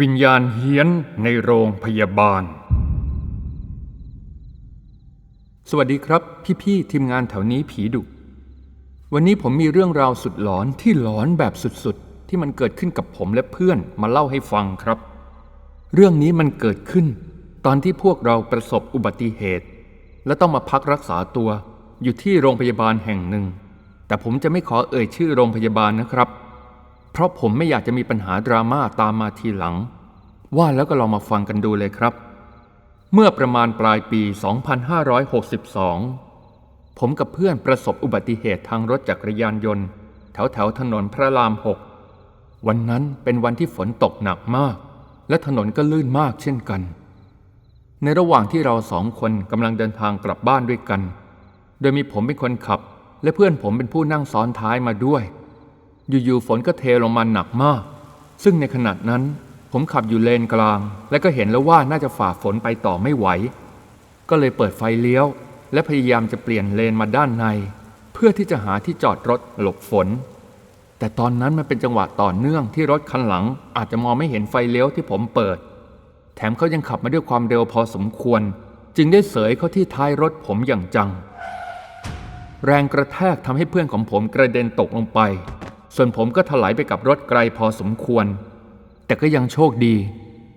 วิญญาณเฮี้ยนในโรงพยาบาล สวัสดีครับ พี่ๆทีมงานแถวนี้ผีดุ วันนี้ผมมีเรื่องราวสุดหลอนที่หลอนแบบสุดๆ ที่มันเกิดขึ้นกับผมและเพื่อนมาเล่าให้ฟังครับ เรื่องนี้มันเกิดขึ้น ตอนที่พวกเราประสบอุบัติเหตุ และต้องมาพักรักษาตัวอยู่ที่โรงพยาบาลแห่งหนึ่ง แต่ผมจะไม่ขอเอ่ยชื่อโรงพยาบาลนะครับเพราะผมไม่อยากจะมีปัญหาดราม่าตามมาทีหลัง ว่าแล้วก็ลองมาฟังกันดูเลยครับ เมื่อประมาณปลายปี 2562 ผมกับเพื่อนประสบอุบัติเหตุทางรถจักรยานยนต์ แถวแถวถนนพระรามหกวันนั้นเป็นวันที่ฝนตกหนักมาก และถนนก็ลื่นมากเช่นกัน ในระหว่างที่เราสองคนกำลังเดินทางกลับบ้านด้วยกัน โดยมีผมเป็นคนขับ และเพื่อนผมเป็นผู้นั่งซ้อนท้ายมาด้วย อยู่ๆฝนก็เทลงมาหนักมาก ซึ่งในขณะนั้น ผมขับอยู่เลนกลาง และก็เห็นแล้วว่าน่าจะฝ่าฝนไปต่อไม่ไหว ก็เลยเปิดไฟเลี้ยว และพยายามจะเปลี่ยนเลนมาด้านใน เพื่อที่จะหาที่จอดรถหลบฝน แต่ตอนนั้นมันเป็นจังหวะต่อเนื่องที่รถคันหลัง อาจจะมองไม่เห็นไฟเลี้ยวที่ผมเปิด แถมเขายังขับมาด้วยความเร็วพอสมควร จึงได้เสยเข้าที่ท้ายรถผมอย่างจัง แรงกระแทกทำให้เพื่อนของผมกระเด็นตกลงไป ส่วนผมก็ถลายไปกับรถไกลพอสมควร แต่ก็ยังโชคดี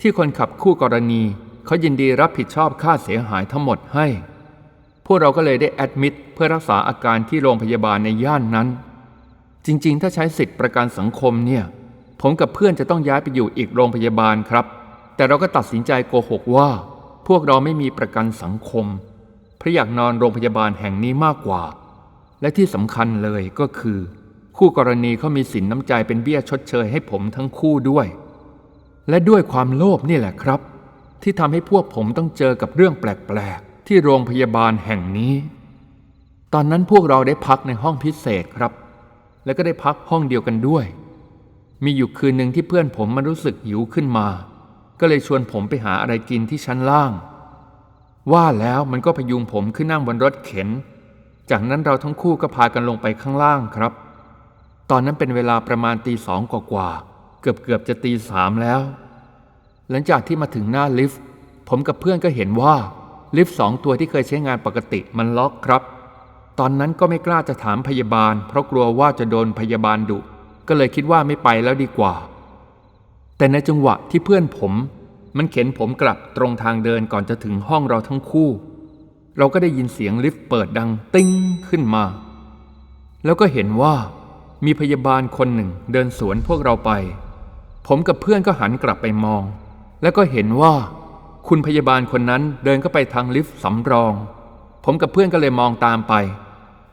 ที่คนขับคู่กรณีเขายินดีรับผิดชอบค่าเสียหายทั้งหมดให้ พวกเราก็เลยได้แอดมิดเพื่อรักษาอาการที่โรงพยาบาลในย่านนั้น จริงๆ ถ้าใช้สิทธิประกันสังคมเนี่ย ผมกับเพื่อนจะต้องย้ายไปอยู่อีกโรงพยาบาลครับ แต่เราก็ตัดสินใจโกหกว่า พวกเราไม่มีประกันสังคมเพราะอยากนอนโรงพยาบาลแห่งนี้มากกว่า และที่สำคัญเลยก็คือ คู่กรณีเขามีสินน้ำใจเป็นเบี้ยชดเชยให้ผมทั้งคู่ด้วย และด้วยความโลภนี่แหละครับ ที่ทำให้พวกผมต้องเจอกับเรื่องแปลกๆ ที่โรงพยาบาลแห่งนี้ ตอนนั้นพวกเราได้พักในห้องพิเศษครับ แล้วก็ได้พักห้องเดียวกันด้วย มีอยู่คืนหนึ่งที่เพื่อนผมมันรู้สึกหิวขึ้นมา ก็เลยชวนผมไปหาอะไรกินที่ชั้นล่าง ว่าแล้วมันก็พยุงผมขึ้นนั่งบนรถเข็น จากนั้นเราทั้งคู่ก็พากันลงไปข้างล่างครับ ตอนนั้นเป็นเวลาประมาณตีสองกว่าๆเกือบเกือบจะตีสามแล้ว หลังจากที่มาถึงหน้าลิฟต์ผมกับเพื่อนก็เห็นว่า ลิฟต์สองตัวที่เคยใช้งานปกติมันล็อกครับ ตอนนั้นก็ไม่กล้าจะถามพยาบาล เพราะกลัวว่าจะโดนพยาบาลดุ ก็เลยคิดว่าไม่ไปแล้วดีกว่า แต่ในจังหวะที่เพื่อนผม มันเข็นผมกลับตรงทางเดินก่อนจะถึงห้องเราทั้งคู่ เราก็ได้ยินเสียงลิฟต์เปิดดังติ้งขึ้นมา แล้วก็เห็นว่า มีพยาบาลคนหนึ่งเดินสวนพวกเราไป ผมกับเพื่อนก็หันกลับไปมอง แล้วก็เห็นว่า คุณพยาบาลคนนั้นเดินเข้าไปทางลิฟต์สำรอง ผมกับเพื่อนก็เลยมองตามไป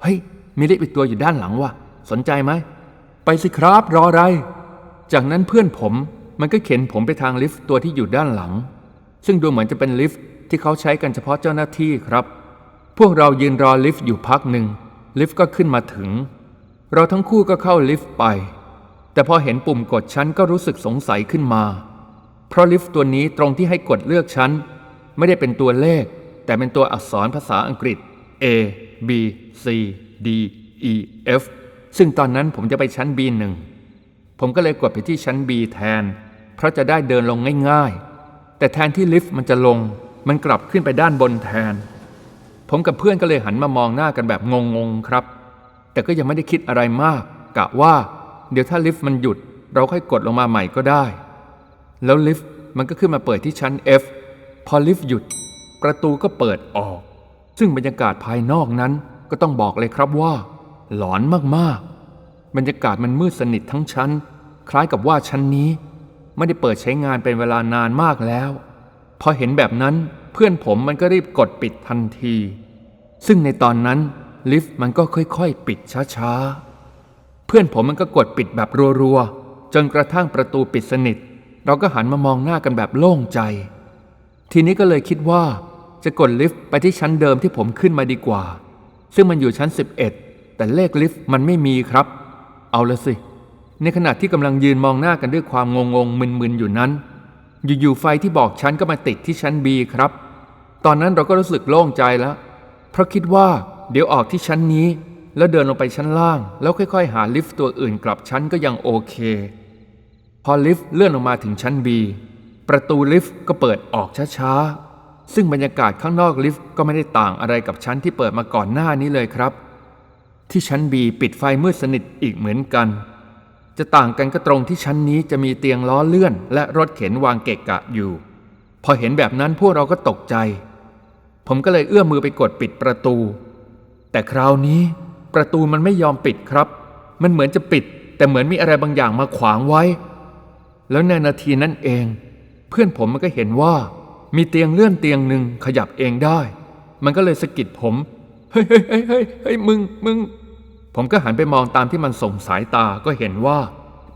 เฮ้ย มีลิฟต์อีกตัวอยู่ด้านหลังว่ะ สนใจไหม ไปสิครับรออะไร จากนั้นเพื่อนผมมันก็เข็นผมไปทางลิฟต์ตัวที่อยู่ด้านหลัง ซึ่งดูเหมือนจะเป็นลิฟต์ที่เขาใช้กันเฉพาะเจ้าหน้าที่ครับ พวกเรายืนรอลิฟต์อยู่พักหนึ่งลิฟต์ก็ขึ้นมาถึง เราทั้งคู่ก็เข้าลิฟต์ไป แต่พอเห็นปุ่มกดชั้นก็รู้สึกสงสัยขึ้นมา เพราะลิฟต์ตัวนี้ตรงที่ให้กดเลือกชั้น ไม่ได้เป็นตัวเลข แต่เป็นตัวอักษรภาษาอังกฤษ A B C D E F ซึ่งตอนนั้นผมจะไปชั้น B1 ผมก็เลยกดไปที่ชั้น B แทน เพราะจะได้เดินลงง่ายๆ แต่แทนที่ลิฟต์มันจะลง มันกลับขึ้นไปด้านบนแทน ผมกับเพื่อนก็เลยหันมามองหน้ากันแบบงงๆครับ แต่ก็ยังไม่ได้คิดอะไรมาก กะว่า เดี๋ยวถ้าลิฟต์มันหยุด เราค่อยกดลงมาใหม่ก็ได้ แล้วลิฟต์มันก็ขึ้นมาเปิดที่ชั้น F พอลิฟต์หยุด ประตูก็เปิดออก ซึ่งบรรยากาศภายนอกนั้นก็ต้องบอกเลยครับว่า หลอนมากๆ บรรยากาศมันมืดสนิททั้งชั้น คล้ายกับว่าชั้นนี้ ไม่ได้เปิดใช้งานเป็นเวลานานมากแล้ว พอเห็นแบบนั้นเพื่อนผมมันก็รีบกดปิดทันที ซึ่งในตอนนั้น ลิฟต์มันก็ค่อยๆ ปิดช้าๆ เพื่อนผมมันก็กดปิดแบบรัวๆ จนกระทั่งประตูปิดสนิท เราก็หันมามองหน้ากันแบบโล่งใจ ทีนี้ก็เลยคิดว่า จะกดลิฟต์ไปที่ชั้นเดิมที่ผมขึ้นมาดีกว่า ซึ่งมันอยู่ชั้น 11 แต่เลขลิฟต์มันไม่มีครับ เอาละสิ ในขณะที่กำลังยืนมองหน้ากันด้วยความงงงๆมึนๆอยู่นั้น อยู่ๆไฟที่บอกชั้นก็มาติดที่ชั้น B ครับ ตอนนั้นเราก็รู้สึกโล่งใจแล้ว เพราะคิดว่า เดี๋ยวออกที่ชั้นนี้ แล้วเดินลงไปชั้นล่าง แล้วค่อย ๆ หาลิฟต์ตัวอื่นกลับชั้นก็ยังโอเค พอลิฟต์เลื่อนลงมาถึงชั้น B ประตูลิฟต์ก็เปิดออกช้าๆ ซึ่งบรรยากาศข้างนอกลิฟต์ก็ไม่ได้ต่างอะไรกับชั้นที่เปิดมาก่อนหน้านี้เลยครับ ที่ชั้น B ปิดไฟมืดสนิทอีกเหมือนกัน จะต่างกันก็ตรงที่ชั้นนี้จะมีเตียงล้อเลื่อน และรถเข็นวางเกะกะอยู่ พอเห็นแบบนั้นพวกเราก็ตกใจ ผมก็เลยเอื้อมมือไปกดปิดประตู แต่คราวนี้ประตูมันไม่ยอมปิดครับ มันเหมือนจะปิด แต่เหมือนมีอะไรบางอย่างมาขวางไว้ แล้วในนาทีนั้นเอง เพื่อนผมมันก็เห็นว่า มีเตียงเลื่อนเตียงหนึ่งขยับเองได้ มันก็เลยสะกิดผมเฮ้ยเฮ้ยเฮ้ยเฮ้ยเฮ้ยมึงมึง ผมก็หันไปมองตามที่มันส่งสายตาก็เห็นว่า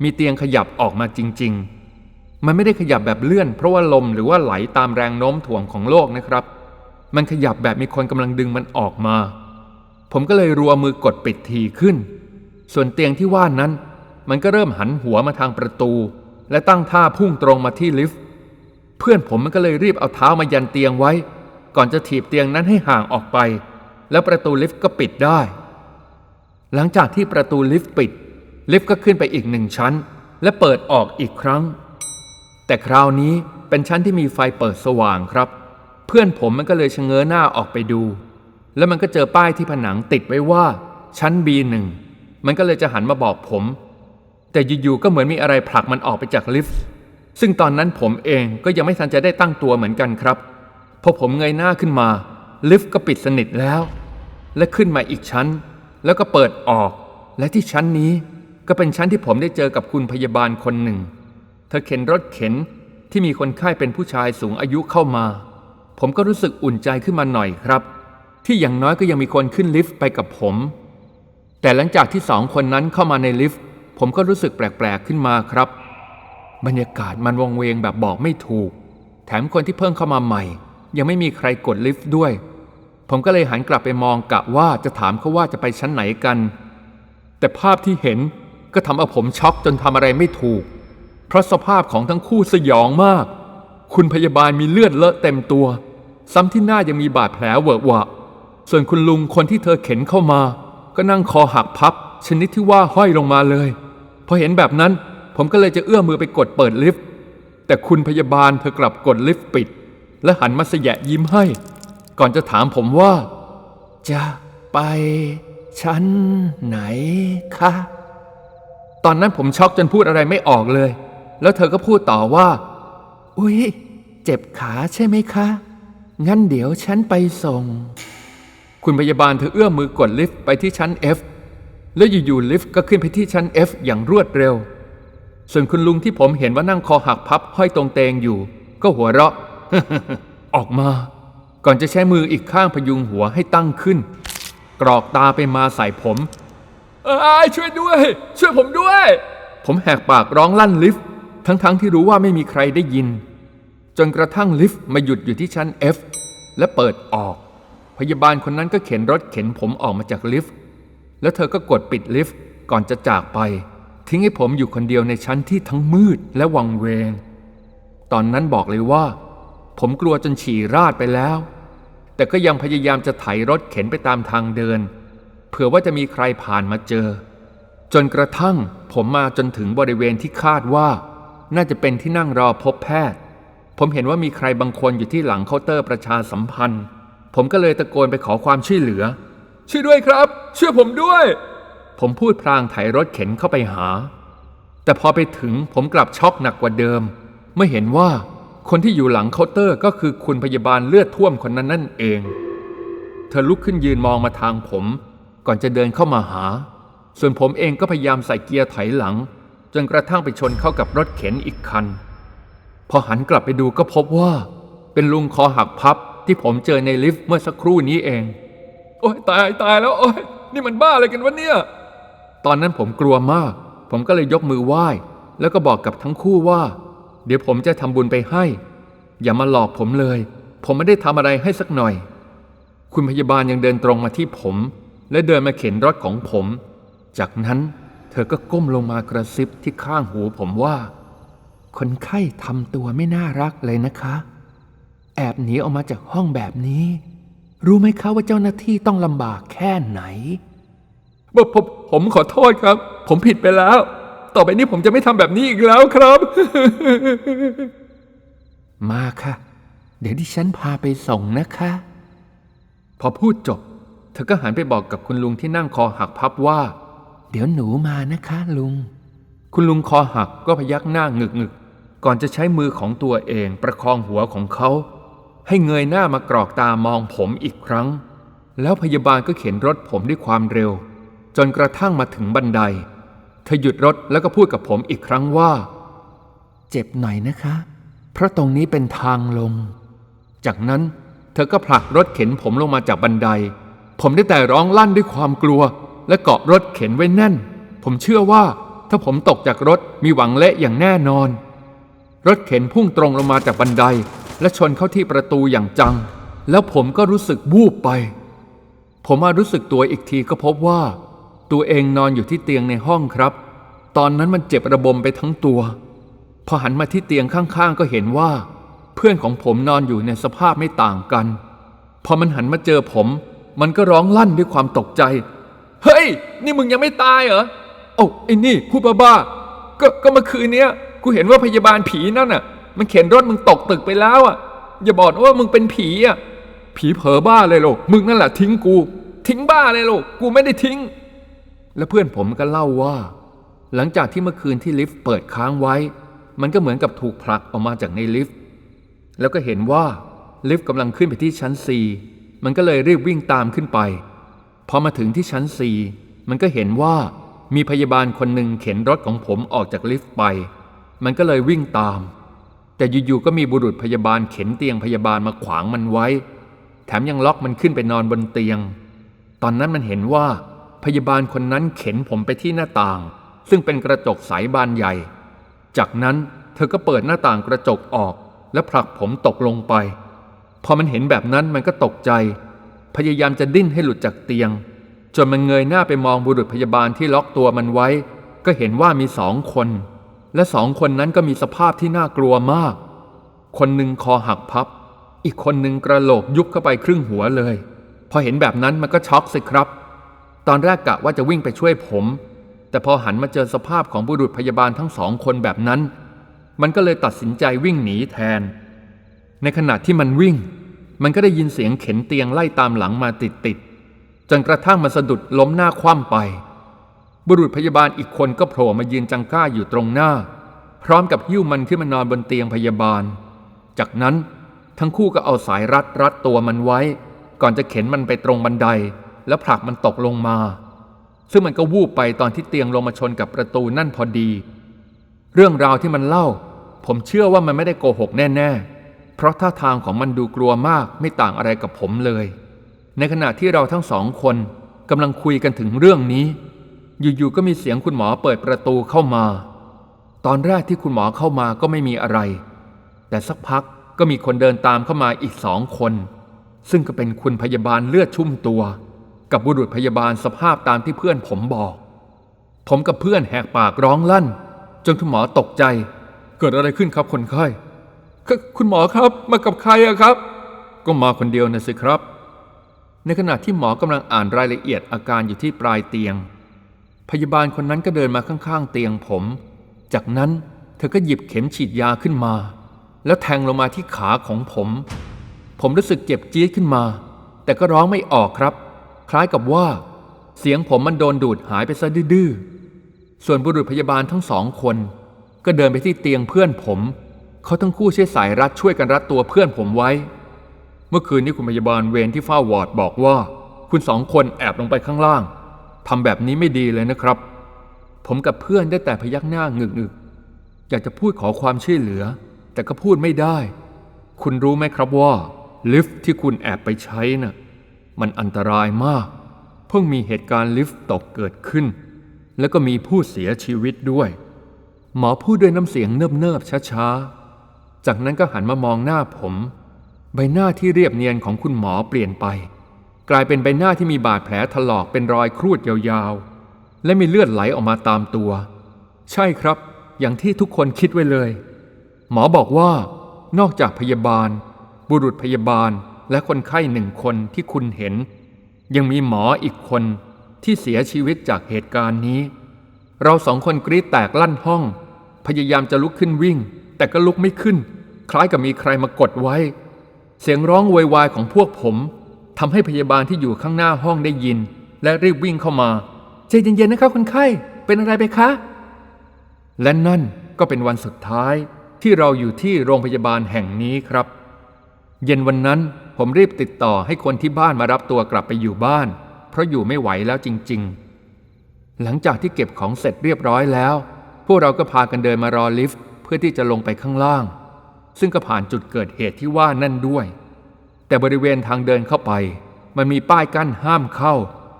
มีเตียงขยับออกมาจริง ๆ มันไม่ได้ขยับแบบเลื่อน เพราะว่าลมหรือว่าไหลตามแรงโน้มถ่วงของโลกนะครับ มันขยับแบบมีคนกำลังดึงมันออกมา ผมก็เลยรัวมือกดปิดทีขึ้น ส่วนเตียงที่ว่านั้น มันก็เริ่มหันหัวมาทางประตู และตั้งท่าพุ่งตรงมาที่ลิฟต์ เพื่อนผมมันก็เลยรีบเอาเท้ามายันเตียงไว้ ก่อนจะถีบเตียงนั้นให้ห่างออกไป แล้วประตูลิฟต์ก็ปิดได้ หลังจากที่ประตูลิฟต์ปิด ลิฟต์ก็ขึ้นไปอีกหนึ่งชั้น และเปิดออกอีกครั้ง แต่คราวนี้เป็นชั้นที่มีไฟเปิดสว่างครับ เพื่อนผมมันก็เลยชะเง้อหน้าออกไปดู แล้วมันก็เจอป้ายที่ผนังติดไว้ว่า ชั้น B1 มันก็เลยจะหันมาบอกผม แต่อยู่ๆก็เหมือนมีอะไรผลักมันออกไปจากลิฟต์ซึ่งตอนนั้นผมเองก็ยังไม่ทันจะได้ตั้งตัวเหมือนกันครับพอผมเงยหน้าขึ้นมา ลิฟต์ก็ปิดสนิทแล้ว และขึ้นมาอีกชั้น แล้วก็เปิดออก และที่ชั้นนี้ก็เป็นชั้นที่ผมได้เจอกับคุณพยาบาลคนหนึ่ง เธอเข็นรถเข็นที่มีคนไข้เป็นผู้ชายสูงอายุเข้ามา ผมก็รู้สึกอุ่นใจขึ้นมาหน่อยครับ ที่อย่างน้อยก็ยังมีคนขึ้นลิฟต์ไปกับผม แต่หลังจากที่สองคนนั้นเข้ามาในลิฟต์ผมก็รู้สึกแปลกๆขึ้นมาครับ บรรยากาศมันวงเวงแบบบอกไม่ถูก แถมคนที่เพิ่งเข้ามาใหม่ ยังไม่มีใครกดลิฟต์ด้วย ผมก็เลยหันกลับไปมองกะว่าจะถามเขาว่าจะไปชั้นไหนกัน แต่ภาพที่เห็นก็ทำเอาผมช็อกจนทำอะไรไม่ถูก เพราะสภาพของทั้งคู่สยองมาก คุณพยาบาลมีเลือดเลอะเต็มตัว ซ้ำที่หน้ายังมีบาดแผลเวอะหวะ ส่วนคุณลุงคนที่เธอเข็นเข้ามา ก็นั่งคอหักพับ ชนิดที่ว่าห้อยลงมาเลย พอเห็นแบบนั้นผมก็เลยจะเอื้อมมือไปกดเปิดลิฟต์ แต่คุณพยาบาลเธอกลับกดลิฟต์ปิด และหันมาเสยะยิ้มให้ ก่อนจะถามผมว่า จะไปชั้นไหนคะ ตอนนั้นผมช็อกจนพูดอะไรไม่ออกเลย แล้วเธอก็พูดต่อว่า อุ๊ย เจ็บขาใช่ไหมคะ งั้นเดี๋ยวฉันไปส่ง คุณพยาบาลเธอเอื้อมมือกดลิฟต์ไปที่ชั้น F แล้วอยู่ๆลิฟต์ก็ขึ้นไปที่ชั้น F อย่างรวดเร็ว ส่วนคุณลุงที่ผมเห็นว่านั่งคอหักพับห้อยตรงเตงอยู่ ก็หัวเราะ ออกมา ก่อนจะใช้มืออีกข้างพยุงหัวให้ตั้งขึ้น กรอกตาไปมาใส่ผม เอ้ยช่วยด้วย ช่วยผมด้วย ผมแหกปากร้องลั่นลิฟต์ทั้งๆที่รู้ว่าไม่มีใครได้ยิน จนกระทั่งลิฟต์มาหยุดอยู่ที่ชั้น F และเปิดออก พยาบาลคนนั้นก็เข็นรถเข็นผมออกมาจากลิฟต์ แล้วเธอก็กดปิดลิฟต์ก่อนจะจากไป ทิ้งให้ผมอยู่คนเดียวในชั้นที่ทั้งมืดและวังเวง ตอนนั้นบอกเลยว่า ผมกลัวจนฉี่ราดไปแล้ว แต่ก็ยังพยายามจะไถรถเข็นไปตามทางเดิน เผื่อว่าจะมีใครผ่านมาเจอ จนกระทั่งผมมาจนถึงบริเวณที่คาดว่า น่าจะเป็นที่นั่งรอพบแพทย์ ผมเห็นว่ามีใครบางคนอยู่ที่หลังเคาน์เตอร์ประชาสัมพันธ์ ผมก็เลยตะโกนไปขอความช่วยเหลือ ช่วยด้วยครับ ช่วยผมด้วย ผมพูดพลางไถรถเข็นเข้าไปหา แต่พอไปถึงผมกลับช็อกหนักกว่าเดิม เมื่อเห็นว่าคนที่อยู่หลังเคาน์เตอร์ก็คือคุณพยาบาลเลือดท่วมคนนั้นนั่นเอง เธอลุกขึ้นยืนมองมาทางผม ก่อนจะเดินเข้ามาหา ส่วนผมเองก็พยายามใส่เกียร์ถอยหลัง จนกระทั่งไปชนเข้ากับรถเข็นอีกคัน พอหันกลับไปดูก็พบว่า เป็นลุงคอหักพับ ที่ผมเจอในลิฟต์เมื่อสักครู่นี้เอง โอ้ยตายตายแล้วโอ้ยนี่มันบ้าอะไรกันวะเนี่ย ตอนนั้นผมกลัวมาก ผมก็เลยยกมือไหว้ แล้วก็บอกกับทั้งคู่ว่า เดี๋ยวผมจะทำบุญไปให้ อย่ามาหลอกผมเลย ผมไม่ได้ทำอะไรให้สักหน่อย คุณพยาบาลยังเดินตรงมาที่ผม และเดินมาเข็นรถของผม จากนั้นเธอก็ก้มลงมากระซิบที่ข้างหูผมว่า คนไข้ทำตัวไม่น่ารักเลยนะคะ อบหนีออกมาจากห้องแบบนี้ รู้ไหมคะว่าเจ้าหน้าที่ต้องลำบากแค่ไหนผมผมผมขอโทษครับ ผมผิดไปแล้ว ต่อไปนี้ผมจะไม่ทำแบบนี้อีกแล้วครับ มาค่ะ เดี๋ยวดิฉันพาไปส่งนะคะ พอพูดจบ เธอก็หันไปบอกกับคุณลุงที่นั่งคอหักพับว่า เดี๋ยวหนูมานะคะลุง คุณลุงคอหักก็พยักหน้างึกงึกๆก่อนจะใช้มือของตัวเองประคองหัวของเขา ให้เงยหน้ามากรอกตามองผมอีกครั้ง แล้วพยาบาลก็เข็นรถผมด้วยความเร็ว จนกระทั่งมาถึงบันได เธอหยุดรถแล้วก็พูดกับผมอีกครั้งว่า เจ็บหน่อยนะคะ เพราะตรงนี้เป็นทางลง จากนั้นเธอก็ผลักรถเข็นผมลงมาจากบันได ผมได้แต่ร้องลั่นด้วยความกลัว และเกาะรถเข็นไว้แน่น ผมเชื่อว่าถ้าผมตกจากรถมีหวังเละอย่างแน่นอน รถเข็นพุ่งตรงลงมาจากบันได และชนเข้าที่ประตูอย่างจัง แล้วผมก็รู้สึกวูบไป ผมมารู้สึกตัวอีกทีก็พบว่า ตัวเองนอนอยู่ที่เตียงในห้องครับ ตอนนั้นมันเจ็บระบมไปทั้งตัว พอหันมาที่เตียงข้างๆก็เห็นว่า เพื่อนของผมนอนอยู่ในสภาพไม่ต่างกัน พอมันหันมาเจอผม มันก็ร้องลั่นด้วยความตกใจ เฮ้ย นี่มึงยังไม่ตายเหรอโอ้ไอ้นี่พูดบ้าๆก็ก็เมื่อคืนเนี้ยกูเห็นว่าพยาบาลผีนั่นน่ะ มันเข็นรถมึงตกตึกไปแล้วอะ อย่าบอกว่ามึงเป็นผีอะ ผีเผลอบ้าเลยโลกมึงนั่นแหละทิ้งกู ทิ้งบ้าเลยโลกกูไม่ได้ทิ้ง แล้วเพื่อนผมก็เล่าว่า หลังจากที่เมื่อคืนที่ลิฟต์เปิดค้างไว้ มันก็เหมือนกับถูกผลักออกมาจากในลิฟต์ แล้วก็เห็นว่าลิฟต์กำลังขึ้นไปที่ชั้น4มันก็เลยรีบวิ่งตามขึ้นไป พอมาถึงที่ชั้น4มันก็เห็นว่ามีพยาบาลคนหนึ่งเข็นรถของผมออกจากลิฟต์ไป มันก็เลยวิ่งตาม แต่อยู่ๆก็มีบุรุษพยาบาลเข็นเตียงพยาบาลมาขวางมันไว้ แถมยังล็อกมันขึ้นไปนอนบนเตียง ตอนนั้นมันเห็นว่า พยาบาลคนนั้นเข็นผมไปที่หน้าต่าง ซึ่งเป็นกระจกใสบานใหญ่ จากนั้นเธอก็เปิดหน้าต่างกระจกออก และผลักผมตกลงไป พอมันเห็นแบบนั้นมันก็ตกใจ พยายามจะดิ้นให้หลุดจากเตียง จนมันเงยหน้าไปมองบุรุษพยาบาลที่ล็อกตัวมันไว้ ก็เห็นว่ามีสองคน และสองคนนั้นก็มีสภาพที่น่ากลัวมาก คนหนึ่งคอหักพับ อีกคนหนึ่งกระโหลกยุบเข้าไปครึ่งหัวเลย พอเห็นแบบนั้นมันก็ช็อกสิครับ ตอนแรกกะว่าจะวิ่งไปช่วยผม แต่พอหันมาเจอสภาพของบุรุษพยาบาลทั้งสองคนแบบนั้น มันก็เลยตัดสินใจวิ่งหนีแทน ในขณะที่มันวิ่ง มันก็ได้ยินเสียงเข็นเตียงไล่ตามหลังมาติดๆจนกระทั่งมันสะดุดล้มหน้าคว่ำไป บุรุษพยาบาลอีกคนก็โผล่มายืนจังก้าอยู่ตรงหน้า พร้อมกับหิ้วมันขึ้นมานอนบนเตียงพยาบาล จากนั้นทั้งคู่ก็เอาสายรัดรัดตัวมันไว้ ก่อนจะเข็นมันไปตรงบันได แล้วผลักมันตกลงมา ซึ่งมันก็วูบไปตอนที่เตียงลงมาชนกับประตูนั่นพอดี เรื่องราวที่มันเล่า ผมเชื่อว่ามันไม่ได้โกหกแน่ ๆ เพราะท่าทางของมันดูกลัวมากไม่ต่างอะไรกับผมเลย ในขณะที่เราทั้งสองคนกำลังคุยกันถึงเรื่องนี้ อยู่ๆก็มีเสียงคุณหมอเปิดประตูเข้ามา ตอนแรกที่คุณหมอเข้ามาก็ไม่มีอะไร แต่สักพักก็มีคนเดินตามเข้ามาอีกสองคน ซึ่งก็เป็นคุณพยาบาลเลือดชุ่มตัว กับบุรุษพยาบาลสภาพตามที่เพื่อนผมบอก ผมกับเพื่อนแหกปากร้องลั่น จนคุณหมอตกใจ เกิดอะไรขึ้นครับคนไข้คคุณหมอครับมากับใครอะครับ ก็มาคนเดียวนะสิครับ ในขณะที่หมอกำลังอ่านรายละเอียดอาการอยู่ที่ปลายเตียง พยาบาลคนนั้นก็เดินมาข้างๆ เตียงผม จากนั้นเธอก็หยิบเข็มฉีดยาขึ้นมา แล้วแทงลงมาที่ขาของผม ผมรู้สึกเจ็บจี๊ดขึ้นมา แต่ก็ร้องไม่ออกครับ คล้ายกับว่า เสียงผมมันโดนดูดหายไปซะดื้อๆส่วนบุรุษพยาบาลทั้งสองคน ก็เดินไปที่เตียงเพื่อนผม เขาทั้งคู่ใช้สายรัดช่วยกันรัดตัวเพื่อนผมไว้ เมื่อคืนนี้คุณพยาบาลเวรที่เฝ้าวอร์ดบอกว่า คุณสองคนแอบลงไปข้างล่าง ทำแบบนี้ไม่ดีเลยนะครับ ผมกับเพื่อนได้แต่พยักหน้างึกๆอยากจะพูดขอความช่วยเหลือ แต่ก็พูดไม่ได้ คุณรู้ไหมครับว่า ลิฟต์ที่คุณแอบไปใช้น่ะมันอันตรายมาก เพิ่งมีเหตุการณ์ลิฟต์ตกเกิดขึ้น แล้วก็มีผู้เสียชีวิตด้วย หมอพูดด้วยน้ำเสียงเนิบๆช้าๆ จากนั้นก็หันมามองหน้าผม ใบหน้าที่เรียบเนียนของคุณหมอเปลี่ยนไป กลายเป็นใบหน้าที่มีบาดแผลถลอกเป็นรอยครูดยาวๆ และมีเลือดไหลออกมาตามตัว ใช่ครับ อย่างที่ทุกคนคิดไว้เลย หมอบอกว่า นอกจากพยาบาล บุรุษพยาบาลและคนไข้หนึ่งคนที่คุณเห็น ยังมีหมออีกคนที่เสียชีวิตจากเหตุการณ์นี้ เราสองคนกรีดแตกลั่นห้อง พยายามจะลุกขึ้นวิ่ง แต่ก็ลุกไม่ขึ้น คล้ายกับมีใครมากดไว้ เสียงร้องโวยวายของพวกผม ทำให้พยาบาลที่อยู่ข้างหน้าห้องได้ยิน และรีบวิ่งเข้ามาใจเย็นๆนะครับคนไข้เป็นอะไรไปคะ และนั่นก็เป็นวันสุดท้ายที่เราอยู่ที่โรงพยาบาลแห่งนี้ครับ เย็นวันนั้นผมรีบติดต่อให้คนที่บ้านมารับตัวกลับไปอยู่บ้าน เพราะอยู่ไม่ไหวแล้วจริง ๆ หลังจากที่เก็บของเสร็จเรียบร้อยแล้ว พวกเราก็พากันเดินมารอลิฟต์เพื่อที่จะลงไปข้างล่าง ซึ่งก็ผ่านจุดเกิดเหตุที่ว่านั่นด้วย แต่บริเวณทางเดินเข้าไป มันมีป้ายกั้นห้ามเข้า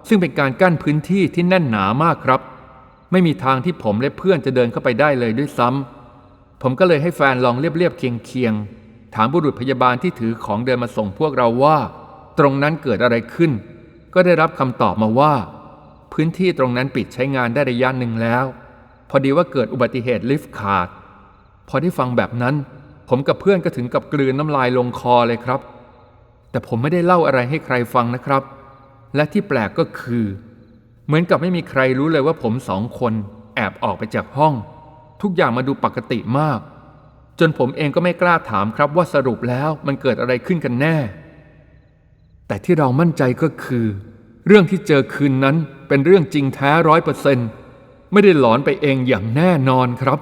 ซึ่งเป็นการกั้นพื้นที่ที่แน่นหนามากครับ ไม่มีทางที่ผมและเพื่อนจะเดินเข้าไปได้เลยด้วยซ้ำผมก็เลยให้แฟนลองเรียบๆเคียงๆถามบุรุษพยาบาลที่ถือของเดินมาส่งพวกเราว่า ตรงนั้นเกิดอะไรขึ้น ก็ได้รับคำตอบมาว่า พื้นที่ตรงนั้นปิดใช้งานได้ระยะหนึ่งแล้ว พอดีว่าเกิดอุบัติเหตุลิฟต์ขาด พอได้ฟังแบบนั้น ผมกับเพื่อนก็ถึงกับกลืนน้ำลายลงคอเลยครับ แต่ผมไม่ได้เล่าอะไรให้ใครฟังนะครับ และที่แปลกก็คือ เหมือนกับไม่มีใครรู้เลยว่าผมสองคนแอบออกไปจากห้อง ทุกอย่างมาดูปกติมาก จนผมเองก็ไม่กล้าถามครับว่าสรุปแล้วมันเกิดอะไรขึ้นกันแน่ แต่ที่เรามั่นใจก็คือ เรื่องที่เจอคืนนั้นเป็นเรื่องจริงแท้ร้อยเปอร์เซนต์ไม่ได้หลอนไปเองอย่างแน่นอนครับ